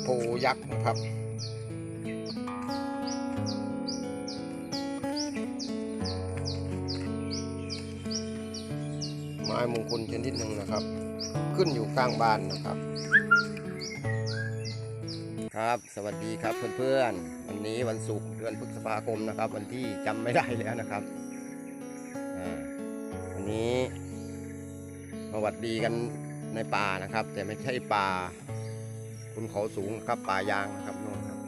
โพยักษ์นะครับ ไม้มงคลชนิดหนึ่งนะครับ ขึ้นอยู่กลางบ้านนะครับ ครับสวัสดีครับเพื่อนๆวันนี้วันศุกร์เดือนพฤษภาคมนะครับ วันที่จำไม่ได้แล้วนะครับวันนี้มาหวัดดีกันในป่านะครับ แต่ไม่ใช่ป่า คุณเขาสูงครับป่ายางนะครับโน่นครับ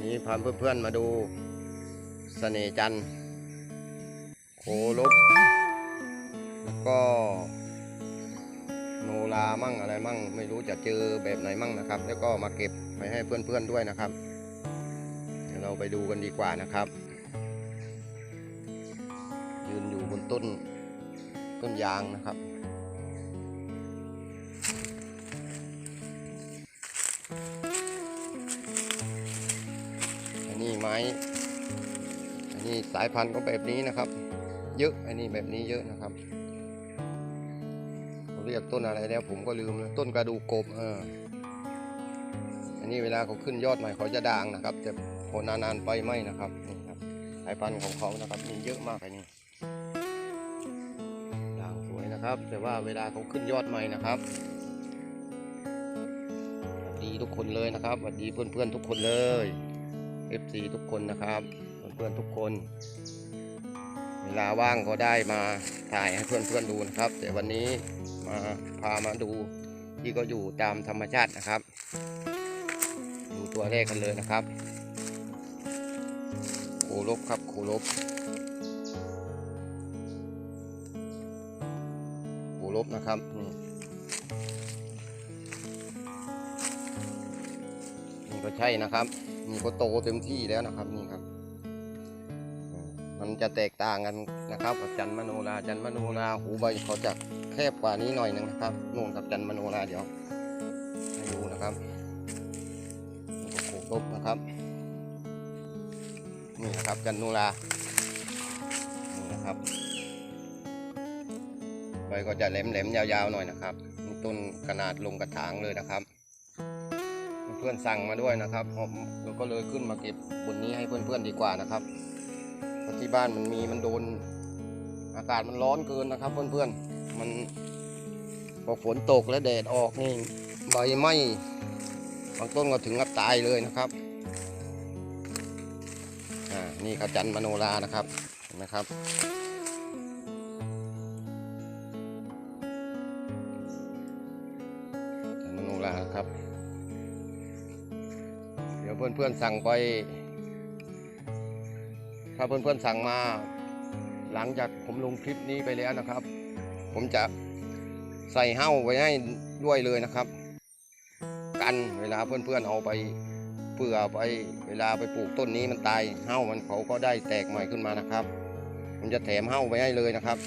นี้พาเพื่อนๆมาดูเสน่จันโคลบแล้วก็โนรามั่งอะไรมั่ง ไม่รู้จะเจอแบบไหนมั่งนะครับ แล้วก็มาเก็บไปให้เพื่อนๆด้วยนะครับเดี๋ยวเราไปดูกันดีกว่านะครับ ยืนอยู่บนต้นต้นยางนะครับ อันนี้ไม้อันนี้สายพันธุ์ก็แบบนี้นะครับ เยอะอันนี้แบบนี้เยอะนะครับเรียกต้นอะไรแล้ว ผมก็ลืมแล้วต้นกระดูกกบเอออันนี้เวลาเขาขึ้นยอดใหม่เขาจะด่างนะครับ แต่พอนานๆไปไม่นะครับนี่ครับสายพันธุ์ของเขานะครับ มีเยอะมากอันนี้ด่างสวยนะครับ แต่ว่าเวลาเขาขึ้นยอดใหม่นะครับสวัสดีทุกคนเลยนะครับสวัสดีเพื่อนๆทุกคนเลย FC ทุกคนนะครับเพื่อนๆทุกคน เวลาว่างก็ได้มาถ่ายให้เพื่อนๆดูนะครับ แต่วันนี้มาพามาดูที่ก็อยู่ตามธรรมชาตินะครับ ดูตัวแรกกันเลยนะครับโคลบครับโคลบโคลบนะครับนี่นี่ก็ใช่นะครับ นี่ก็โตเต็มที่แล้วนะครับนี่ครับ มันจะแตกต่างกันนะครับกับจันมโนราจันมโนราหูใบเขาจะแคบกว่านี้หน่อยหนึงนะครับนู่นกับจันมโนราเดี๋ยวให้ดูนะครับนี่ก็โขกลบนะครับนี่นะครับจันมโนรานี่นะครับใบก็จะแหลมๆยาวๆหน่อยนะครับมีต้นขนาดลงกระถางเลยนะครับ พื่อนสั่งมาด้วยนะครับผมก็เลยขึ้นมาเก็บบนนี้ให้เพื่อนๆดีกว่านะครับเพราะที่บ้านมันมีมันโดนอากาศมันร้อนเกินนะครับ เพื่อนๆมันพอฝนตกและแดดออกนี่ใบไหม้บางต้นก็ถึงกับตายเลยนะครับอ่านี่ขจันมโนรานะครับเห็นไหมครับจันมโนราครับ เดี๋ยวเพื่อนๆสั่งไป ถ้าเพื่อนๆสั่งมา หลังจากผมลงคลิปนี้ไปแล้วนะครับ ผมจะใส่เห้าไว้ให้ด้วยเลยนะครับ กันเวลาเพื่อนๆเอาไปเผื่อไปเวลาไปปลูกต้นนี้มันตายเห้ามันเขาก็ได้แตกใหม่ขึ้นมานะครับ ผมจะแถมเห้าไว้ให้เลยนะครับ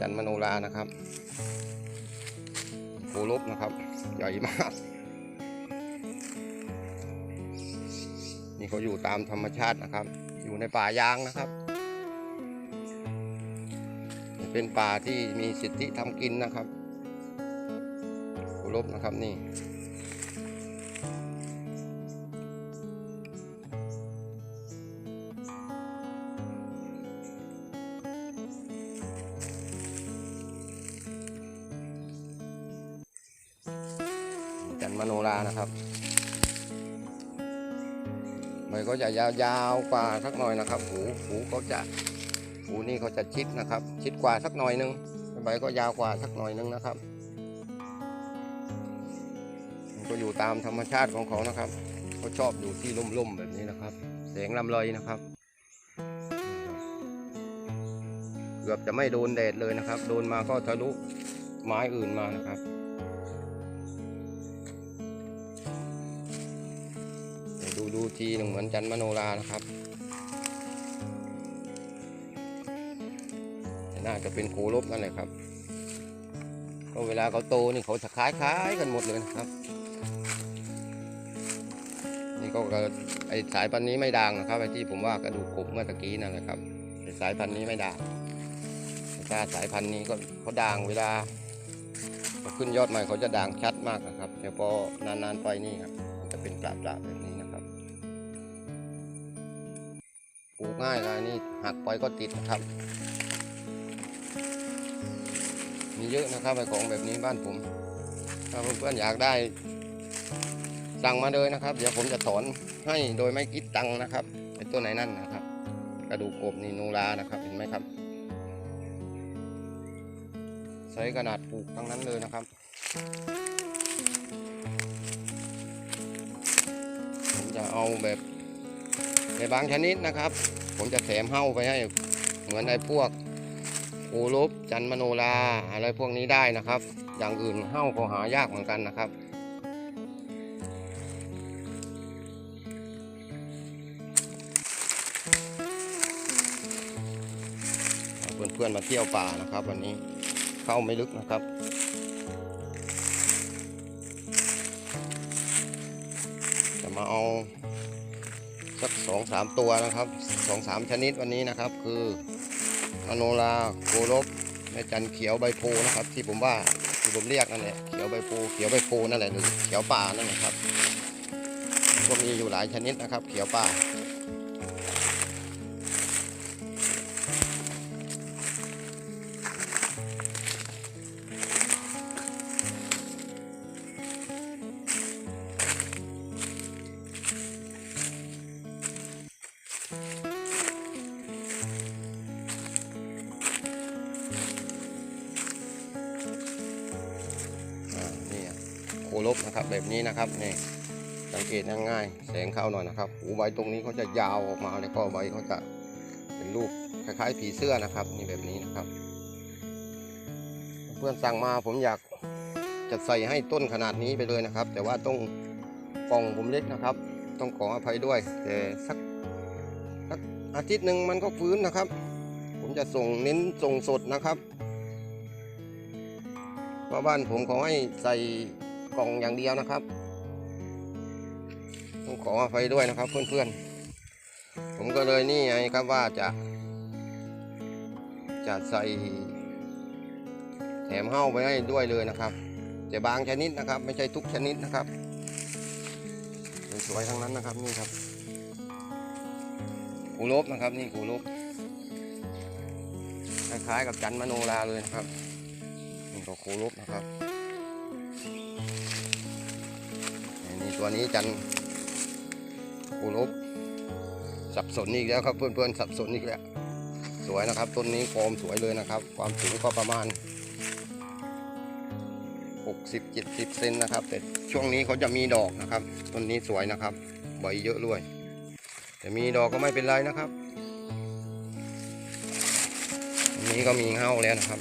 จันมโนรานะครับโคลบนะครับ ใหญ่มาก นี่เขาอยู่ตามธรรมชาตินะครับ อยู่ในป่ายางนะครับ เป็นป่าที่มีสิทธิทำกินนะครับเคารพนะครับนี่ จะยาวๆกว่าสักหน่อยนะครับ หูหูเขาจะหูนี่เขาจะชิดนะครับ ชิดกว่าสักหน่อยนึงใบก็ยาวกว่าสักหน่อยนึงนะครับมันก็อยู่ตามธรรมชาติของเขานะครับเขาชอบอยู่ที่ร่มๆแบบนี้นะครับแสงลำลอยนะครับ เกือบจะไม่โดนแดดเลยนะครับ โดนมาก็ทะลุไม้อื่นมานะครับ ดูดูทีหนึ่งเหมือนจันมโนรานะครับน่าจะเป็นโคลบนั่นแหละครับก็เวลาเขาโตนี่เขาจะคล้ายคล้ายๆกันหมดเลยนะครับ นี่ก็ไอสายพันธุ์นี้ไม่ด่างนะครับไอที่ผมว่ากระดูกกบเมื่อตะกี้นั่นแหละครับสายพันธุ์นี้ไม่ด่างแต่ถ้าสายพันธุ์นี้ก็เขาด่างเวลาขึ้นยอดใหม่เขาจะด่างชัดมากนะครับแต่พอนานๆไปนี่ครับจะเป็นปลาปลาๆแบบนี้ ง่ายเลยนี่หักไปก็ติดนะครับ มีเยอะนะครับไอของแบบนี้บ้านผม ถ้าเพื่อนๆอยากได้ สั่งมาเลยนะครับ เดี๋ยวผมจะถอนให้โดยไม่คิดตังค์นะครับไอ้ตัวไหนนั่นนะครับ กระดูกกบนี่นูรานะครับเห็นไหมครับใช้ขนาดปลูกทั้งนั้นเลยนะครับผมจะเอาแบบในบางชนิดนะครับ ผมจะแถมเห้าไปให้เหมือนไอ้พวกปูรุบจันมโนราอะไรพวกนี้ได้นะครับ อย่างอื่นเห้าก็หายากเหมือนกันนะครับเพื่อนๆมาเที่ยวป่านะครับ วันนี้เข้าไม่ลึกนะครับจะมาเอา สักสองสามตัวนะครับสองสามชนิดวันนี้นะครับ คืออโนราโกลบแม่จันเขียวใบโพนะครับ ที่ผมว่าที่ผมเรียกนั่นแหละเขียวใบโพเขียวใบโพนั่นแหละหรือเขียวป่านั่นแหละครับก็มีอยู่หลายชนิดนะครับ เขียวป่า งเกตง่ายๆแสงเข้าหน่อยนะครับหูใบตรงนี้เขาจะยาวออกมาแล้วก็ใบเขาจะเป็นรูปคล้ายๆผีเสื้อนะครับนี่แบบนี้นะครับ เพื่อนสั่งมาผมอยากจะใส่ให้ต้นขนาดนี้ไปเลยนะครับ แต่ว่าต้องกล่องผมเล็กนะครับ ต้องขออภัยด้วย แต่สักสักอาทิตย์หนึ่งมันก็ฟื้นนะครับ ผมจะส่งเน้นส่งสดนะครับเพราะบ้านผมขอให้ใส่กล่องอย่างเดียวนะครับ ขออภัยด้วยนะครับเพื่อนๆ ผมก็เลยนี่ไงครับว่าจะจะใส่แถมเห้าไปให้ด้วยเลยนะครับ แต่บางชนิดนะครับ ไม่ใช่ทุกชนิดนะครับสวยทั้งนั้นนะครับนี่ครับกูลบนะครับนี่กูลบคล้ายๆกับจันมโนราเลยนะครับนี่ก็คูลบนะครับนี่ตัวนี้จัน คูลบสับสนอีกแล้วครับเพื่อนๆสับสนอีกแล้ว สวยนะครับต้นนี้ฟอร์มสวยเลยนะครับ ความสูงก็ประมาณ 60-70เซนนะครับ แต่ช่วงนี้เขาจะมีดอกนะครับต้นนี้สวยนะครับใบเยอะด้วย แต่มีดอกก็ไม่เป็นไรนะครับนนี้ก็มีเง่าแล้วนะครับ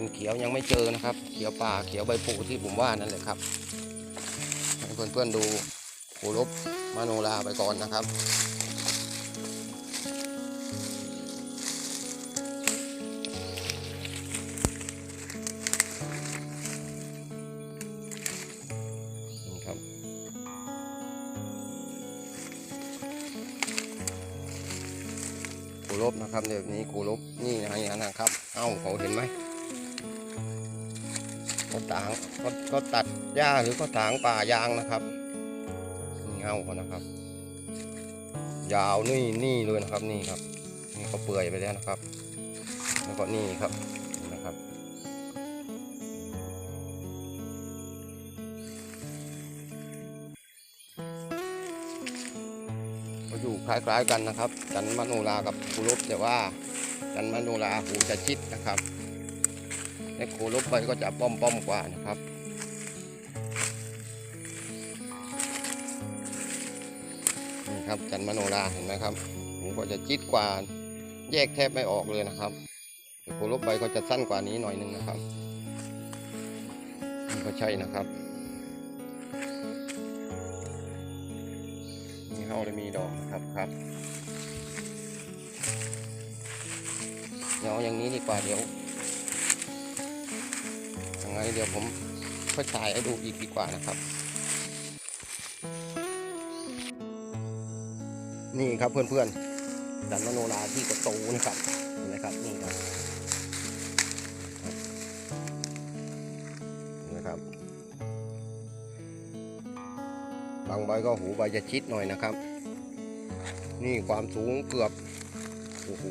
นเขียวยังไม่เจอนะครับ เขียวป่าเขียวใบปูที่ผมว่านั่นแหละครับให้เพื่อนๆดูโคลบมาโนราไปก่อนนะครับนี่ครับกูลบนะครับเดี๋ยวนี้กูลบนี่นะอย่างนั้นนะครับ เอ้าเขาเห็นไหม ถางเขาเขาตัดหญ้าหรือเขาถางป่ายางนะครับเงาเขานะครับ ยาวนี่นี่เลยนะครับนี่ครับนี่เขาเปื่อยไปแล้วนะครับ แล้วก็นี่ครับนะครับก็อยู่คล้ายๆกันนะครับจันมโนรากับคูลบแต่ว่าจันมโนราหูจะชิดนะครับ และคูลบไปก็จะป้อมป้อมๆกว่านะครับนี่ครับจันมโนราเห็นไหมครับหูก็จะชิดกว่าแยกแทบไม่ออกเลยนะครับแต่คูลบใบก็จะสั้นกว่านี้หน่อยนึงนะครับนี่ก็ใช่นะครับมีเฮาและมีดอกนะครับครับเดี๋ยวอาอย่างนี้ดีกว่าเดี๋ยว ดี๋ยวผมค่อยถ่ายให้ดูอีกดีกว่านะครับ นี่ครับเพื่อนๆจันมโนราที่กระตูนะครับเห็นไหมครับนี่ครับนไหมครับบางใบก็หูใบจะชิดหน่อยนะครับ นี่ความสูงเกือบโอ้โห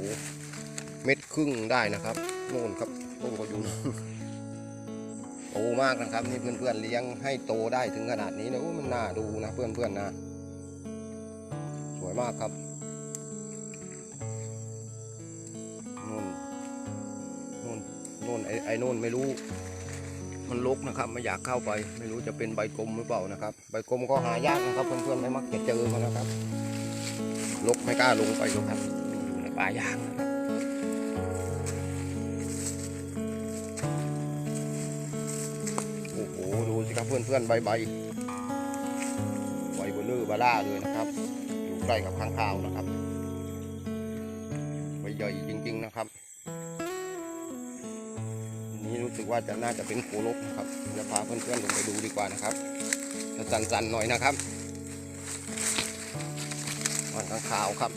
เม็ดครึ่งได้นะครับโน่นครับต้นก็อยู่ ตมากนะครับนี่เพื่อนๆเลี้ยงให้โตได้ถึงขนาดนี้นะโอ้มันน่าดูนะเพื่อนๆนะ สวยมากครับนู่นนู่นนู่นไอ้ไอ้นู่นไม่รู้ มันลกนะครับไม่อยากเข้าไป ไม่รู้จะเป็นใบกลมหรือเปล่านะครับ ใบกลมก็หายากนะครับเพื่อนๆไม่มักจะเจอมันนะครับลกไม่กล้าลงไปหรอกครับอยู่ในป่ายางนะครับ ครับเพื่อนๆใบใบใบเบลเลอบาร่าเลยนะครับ อยู่ใกล้กับข้างคาวนะครับใบใหญ่จริง ๆนะครับนี้รู้สึกว่าจะน่าจะเป็นโคลบนะครับจะพาเพื่อนๆลงไปดูดีกว่านะครับจะสั่นๆหน่อยนะครับมันข้างคาวครับ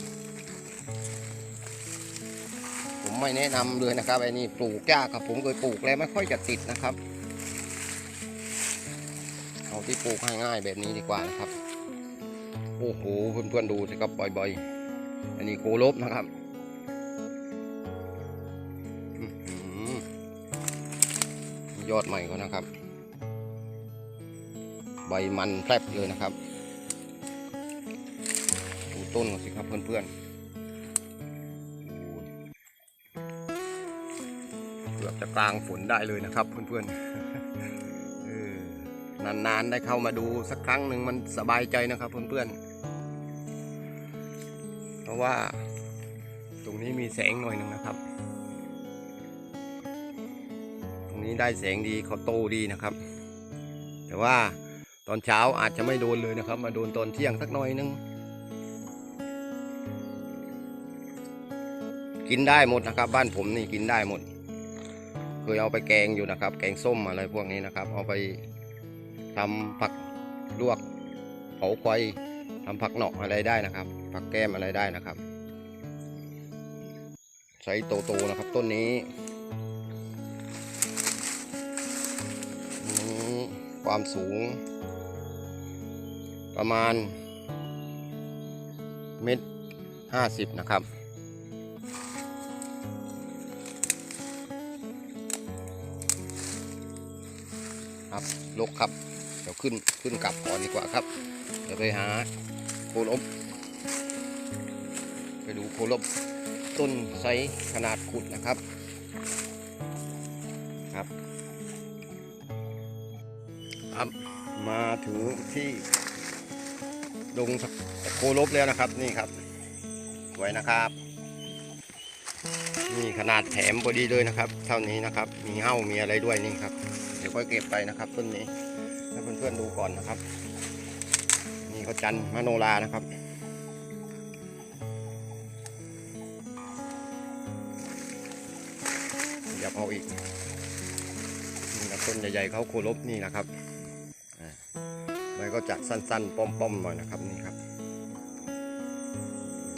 ผมไม่แนะนำเลยนะครับไอ้นี่ปลูกยากครับผมเคยปลูกแล้วไม่ค่อยจะติดนะครับ ที่ปลูกง่ายๆแบบนี้ดีกว่านะครับ โอ้โหเพื่อนๆดูสิครับบ่อยๆ อันนี้โกลบนะครับยอดใหม่เขานะครับ ใบมันแพรบเลยนะครับดูต้นก่อนสิครับเพื่อนๆเกือบจะกลางฝนได้เลยนะครับเพื่อนๆ นานๆได้เข้ามาดูสักครั้งหนึ่งมันสบายใจนะครับเพื่อนๆ เพราะว่าตรงนี้มีแสงหน่อยหนึ่งนะครับ ตรงนี้ได้แสงดีเขาโตดีนะครับ แต่ว่าตอนเช้าอาจจะไม่โดนเลยนะครับ มาโดนตอนเที่ยงสักหน่อยนึง กินได้หมดนะครับ บ้านผมนี่กินได้หมดเคยเอาไปแกงอยู่นะครับ แกงส้มอะไรพวกนี้นะครับ เอาไป ทำผักลวกเผาควายทำผักหนอกอะไรได้นะครับ ผักแก้มอะไรได้นะครับไซส์โตๆนะครับต้นนี้นี้ความสูง ประมาณเมตรห้าสิบนะครับ ครับลกครับ เดี๋ยวขึ้นขึ้นกลับก่อนดีกว่าครับ เดี๋ยวไปหาโคลบไปดูโคลบต้นไซส์ขนาดขุดนะครับครับครับมาถึงที่ดงโคลบแล้วนะครับนี่ครับสวยนะครับนี่ขนาดแถมพอดีเลยนะครับ เท่านี้นะครับ มีเห้ามีอะไรด้วยนี่ครับ เดี๋ยวค่อยเก็บไปนะครับต้นนี้ พื่อนๆดูก่อนนะครับ นี่เขาจันมโนรานะครับอยากเอาอีกนี่นะต้นใหญ่ๆเขาโคลบนี่นะครับอ่าใบก็จะสั้นๆ ป้อมๆหน่อยนะครับนี่ครับ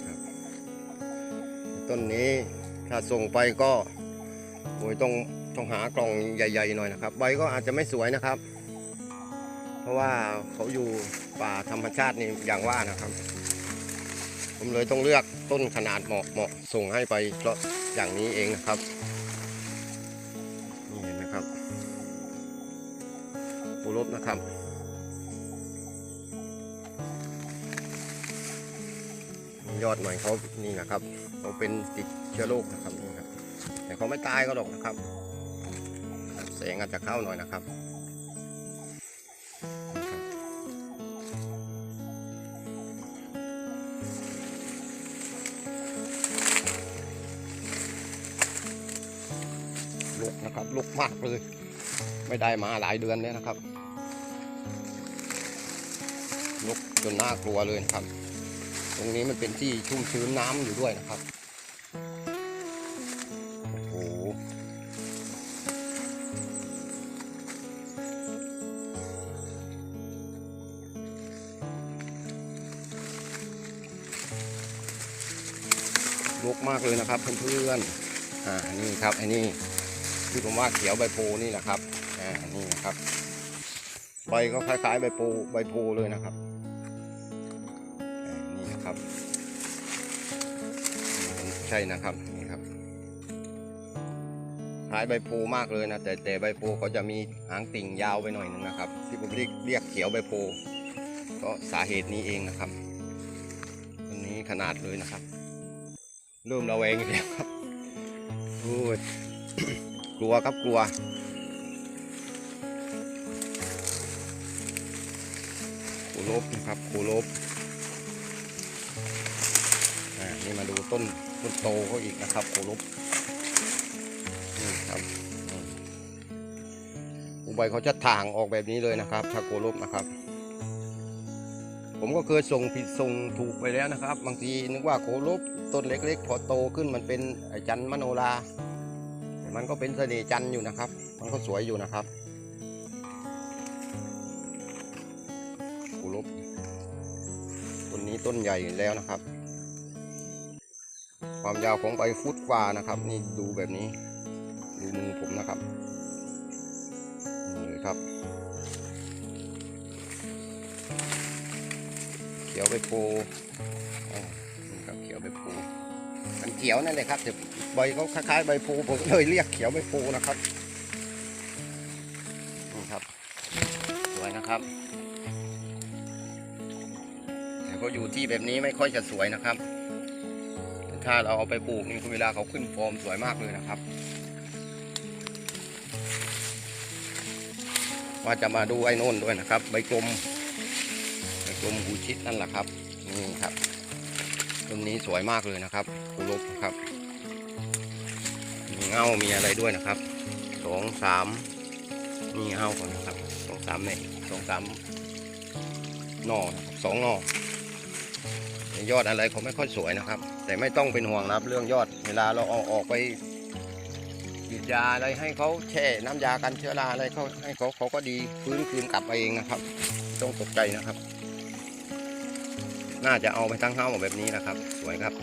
ครับต้นนี้ถ้าส่งไปก็โอ้ยต้องต้องหากล่องใหญ่ ๆ หน่อยนะครับ ใบก็อาจจะไม่สวยนะครับ เพราะว่าเขาอยู่ป่าธรรมชาตินี่อย่างว่านะครับ ผมเลยต้องเลือกต้นขนาดเหมาะเหมาะส่งให้ไปเพราะอย่างนี้เองนะครับนี่เห็นไหมครับปูรบนะครับยอดหน่อยเขานี่นะครับเขาเป็นติดเชื้อโรคนะครับนี่ครับแต่เขาไม่ตายก็หรอกนะครับแสงอาจจะเข้าหน่อยนะครับ ครับลุกมากเลย ไม่ได้มาหลายเดือนแล้วนะครับลุกจนน่ากลัวเลยครับ ตรงนี้มันเป็นที่ชุ่มชื้นน้ำอยู่ด้วยนะครับโอ้โหลกมากเลยนะครับเพื่อนๆอ่านี่ครับไอ้นี่ ที่ผมว่าเขียวใบโพนี่แหละครับอ่านี่นะครับใบก็คล้ายๆใบโพใบโพเลยนะครับนี่นะครับใช่นะครับนี่ครับคล้ายใบโพมากเลยนะแต่แต่ใบโพเขาจะมีหางติ่งยาวไปหน่อยนึงนะครับ ที่ผมเรียกเรียกเขียวใบโพก็สาเหตุนี้เองนะครับต้นนี้ขนาดเลยนะครับ เริ่มระแวงอีกแล้วครับโอ้ย กลัวครับกลัวคูลบนะครับคูลบอ่านี่มาดูต้นต้นโตเขาอีกนะครับคูลบนี่ครับอุใบเขาจะถ่างออกแบบนี้เลยนะครับถ้าโกลบนะครับผมก็เคยส่งผิดส่งถูกไปแล้วนะครับ บางทีนึกว่าโกลบต้นเล็กๆ พอโตขึ้นมันเป็นอ้จันมโนรา มันก็เป็นเสน่ห์จันอยู่นะครับ มันก็สวยอยู่นะครับโกลบต้นนี้ต้นใหญ่แล้วนะครับ ความยาวของใบฟุตกว่านะครับ นี่ดูแบบนี้ ดูมือผมนะครับนี่เลยครับเขียวใบโพนี่ครับเขียวใบโพ มันเขียวนั่นเลยครับแต่ใบเขาคล้ายๆใบโพผมเลยเรียกเขียวใบโพนะครับนี่ครับสวยนะครับ แต่ก็อยู่ที่แบบนี้ไม่ค่อยจะสวยนะครับ ถ้าเราเอาไปปลูกนี่เวลาเขาขึ้นฟอร์มสวยมากเลยนะครับ ว่าจะมาดูไอ้โน่นด้วยนะครับ ใบกลมใบกลมหูชิดนั่นแหละครับนี่ครับ ต้นนี้สวยมากเลยนะครับกุลบครับมีเงามีอะไรด้วยนะครับสองสามมีเงาก่อนนะครับสองสามเนี่ยสองสามหน่อสองหน่อยอดอะไรเขาไม่ค่อยสวยนะครับ แต่ไม่ต้องเป็นห่วงนะครับเรื่องยอดเวลาเราเอาออกไปฉีดยาอะไรให้เขาแช่น้ำยากันเชื้อราอะไรเขาให้เขาเขาก็ดีฟื้นคืนกลับมาเองนะครับไม่ต้องตกใจนะครับ น่าจะเอาไปทั้งเฮ้าแบบนี้นะครับ สวยครับ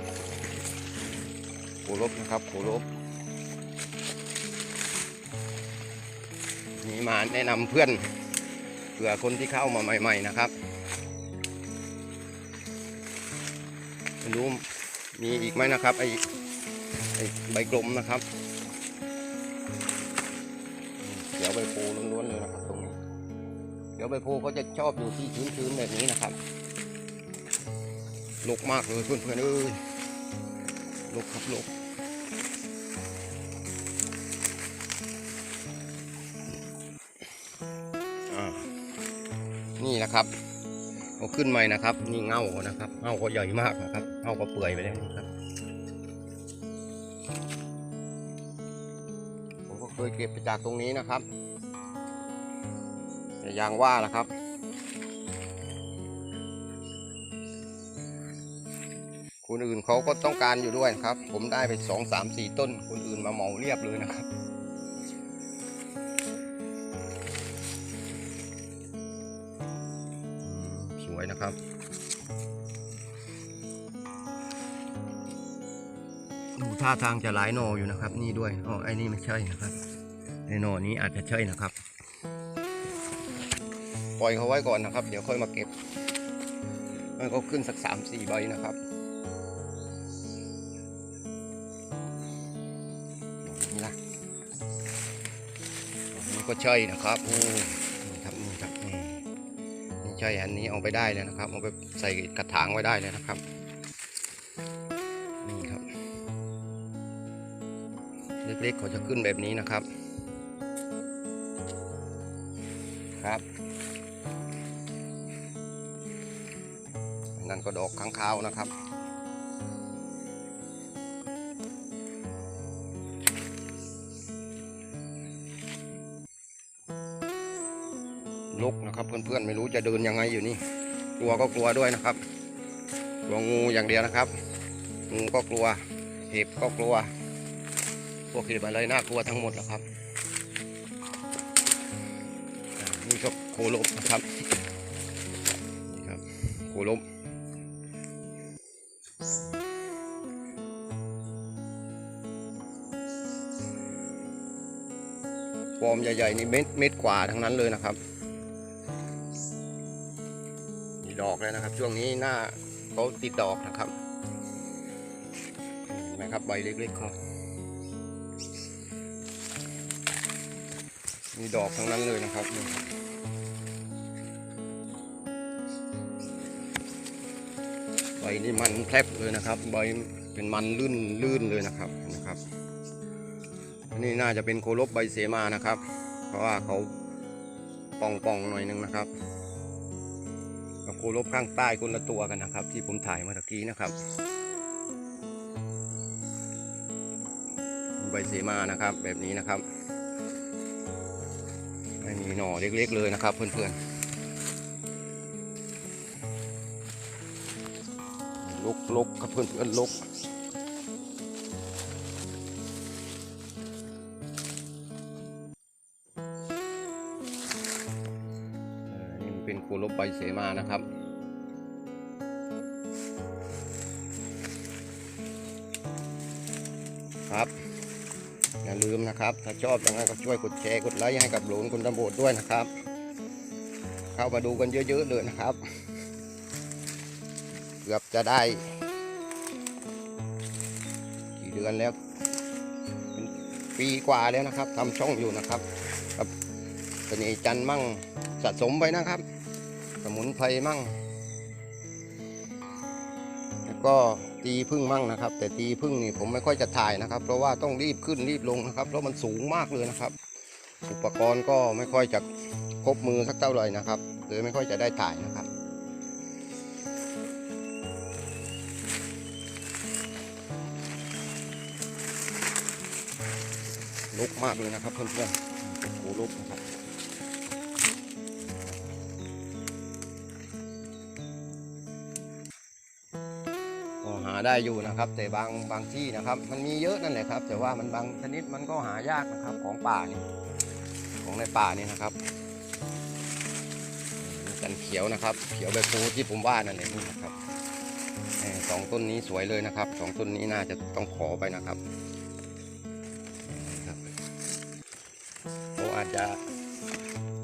โคลบนะครับโคลบนี่มาแนะนำเพื่อนเผื่อคนที่เข้ามาใหม่ ๆนะครับไม่รู้มีอีกไหมนะครับไอไอใบกลมนะครับเขียวใบโพล้วนๆเลยนะครับตรงนี้เขียวใบโพเขาจะชอบอยู่ที่ชื้นๆแบบนี้นะครับ ลกมากเลยเพื่อนๆเอ้ยลกครับลกอ่านี่นะครับเอาขึ้นใหม่นะครับ นี่เง่าเขานะครับเง่าเขาใหญ่มากนะครับเง่าก็เปื่อยไปแล้วนะครับผมก็เคยเก็บไปจากตรงนี้นะครับแต่ยางว่านะครับ คนอื่นเขาก็ต้องการอยู่ด้วยครับ ผมได้ไปสองสามสี่ต้น คนอื่นมาเหมาเรียบเลยนะครับ สวยนะครับดูท่าทางจะหลายหนออยู่นะครับ นี่ด้วยอ๋อไอ้นี่ไม่ใช่นะครับไอ้หนอนี้อาจจะใช่นะครับ ปล่อยเขาไว้ก่อนนะครับ เดี๋ยวค่อยมาเก็บมันก็ขึ้นสักสามสี่ใบนะครับ ก็ใช่นะครับโอ้นี่ครับนี่ครับนี่นี่ใช่อันนี้เอาไปได้เลยนะครับเอาไปใส่กระถางไว้ได้เลยนะครับนี่ครับ เล็กๆเขาจะขึ้นแบบนี้นะครับ ครับนั่นก็ดอกข้างคาวนะครับ เพื่อนไม่รู้จะเดินยังไงอยู่นี่ กลัวก็กลัวด้วยนะครับ กลัวงูอย่างเดียวนะครับ งูก็กลัว เห็บก็กลัว พวกเห็บอะไรน่ากลัวทั้งหมดแล้วครับนี่ก็โคลบครับนี่ครับโคลบฟอร์มใหญ่ๆนี่เม็ดเม็ดกว่าทั้งนั้นเลยนะครับ แล้วนะครับ ช่วงนี้หน้าเขาติดดอกนะครับเห็นไหมครับใบเล็กๆเขามีดอกทั้งนั้นเลยนะครับใบนี่มันแคลบเลยนะครับ ใบเป็นมันลื่นลื่นเลยนะครับนะครับนนี้น่าจะเป็นโคลบใบเสมานะครับ เพราะว่าเขาป่องป่องๆหน่อยนึงนะครับ โคลบข้างใต้คนละตัวกันนะครับ ที่ผมถ่ายมาตะกี้นะครับใบเสมานะครับ แบบนี้นะครับไม่มีหน่อเล็กๆเลยนะครับ เพื่อนๆลุกลกๆครับเพื่อนๆลุกเอ่อนี่มันเป็นโคลบใบเสมานะครับ ถ้าชอบยังไงก็ช่วยกดแชร์กดไลค์ให้กับหลวงคุณตำรวจด้วยนะครับ เข้ามาดูกันเยอะๆเลยนะครับ เกือบจะได้กี่เดือนแล้วเป็นปีกว่าแล้วนะครับทำช่องอยู่นะครับกับเสน่จันมั่งสะสมไปนะครับ สมุนไพรมั่ง ก็ตีพึ่งมั่งนะครับ แต่ตีพึ่งนี่ผมไม่ค่อยจะถ่ายนะครับ เพราะว่าต้องรีบขึ้นรีบลงนะครับ เพราะมันสูงมากเลยนะครับ อุปกรณ์ก็ไม่ค่อยจะครบมือสักเท่าไหร่นะครับเลยไม่ค่อยจะได้ถ่ายนะครับลุกมากเลยนะครับเพื่อนๆโอ้ลุกนะครับ ได้อยู่นะครับ แต่บางบางที่นะครับ มันมีเยอะนั่นแหละครับ แต่ว่ามันบางชนิดมันก็หายากนะครับของป่านี่ของในป่านี่นะครับนี่จันเขียวนะครับ เขียวแบบพูที่ผมว่านั่นเองนะครับสองต้นนี้สวยเลยนะครับสองต้นนี้น่าจะต้องขอไปนะครับเขาอาจจะ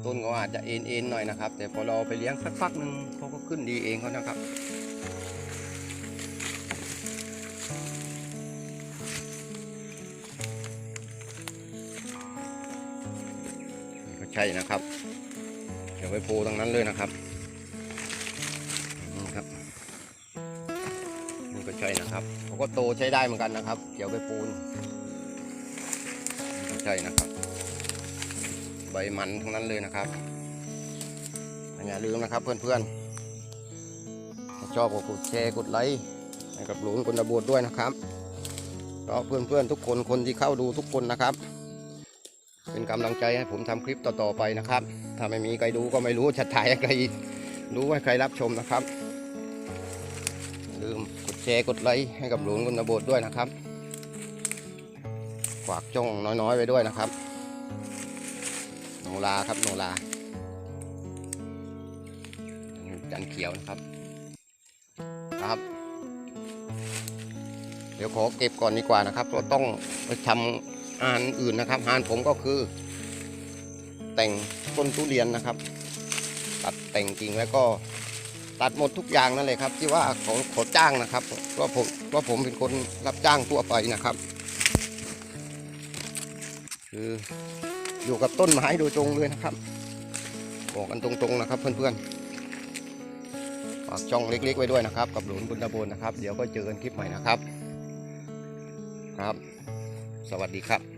ต้นเขาอาจจะเอ็นเอ็นๆหน่อยนะครับ แต่พอเราไปเลี้ยงสักพักหนึ่งเขาก็ขึ้นดีเองเขานะครับ ช่นะครับเดี๋ยวไปโพตรงนั้นเลยนะครับนี่ครับนี่ก็ใช่นะครับเขาก็โตใช้ได้เหมือนกันนะครับเดี๋ยวไปปูนก็ใช่นะครับ ใบมันทั้งนั้นเลยนะครับอย่าลืมนะครับเพื่อนๆชอบก็กดแชร์กดไลค์ให้กับหลวงคนตะบวดด้วยนะครับเพราะเพื่อนๆทุกคนคนที่เข้าดูทุกคนนะครับ เป็นกำลังใจให้ผมทำคลิปต่อๆไปนะครับ ถ้าไม่มีใครดูก็ไม่รู้จะถ่ายใครรู้ให้ใครรับชมนะครับลืมกดแชร์กดไลค์ให้กับหลวงกุณบดด้วยนะครับฝากจ้องน้อยๆไว้ด้วยนะครับโนราครับโนราจันเขียวนะครับครับ เดี๋ยวขอเก็บก่อนดีกว่านะครับเราต้องไปทำ หารอื่นนะครับอาหารผมก็คือ แต่งต้นทุเรียนนะครับ ตัดแต่งกิ่งแล้วก็ตัดหมดทุกอย่างนั่นเลยครับ ที่ว่าขาเขาจ้างนะครับเพราะผมเพราะผมเป็นคนรับจ้างทั่วไปนะครับ คืออยู่กับต้นไม้โดยตรงเลยนะครับ บอกกันตรงๆนะครับเพื่อนๆฝากช่องเล็กๆไว้ด้วยนะครับ กับหลวงบุญตะบนนะครับ เดี๋ยวก็เจอกันคลิปใหม่นะครับครับ สวัสดีครับ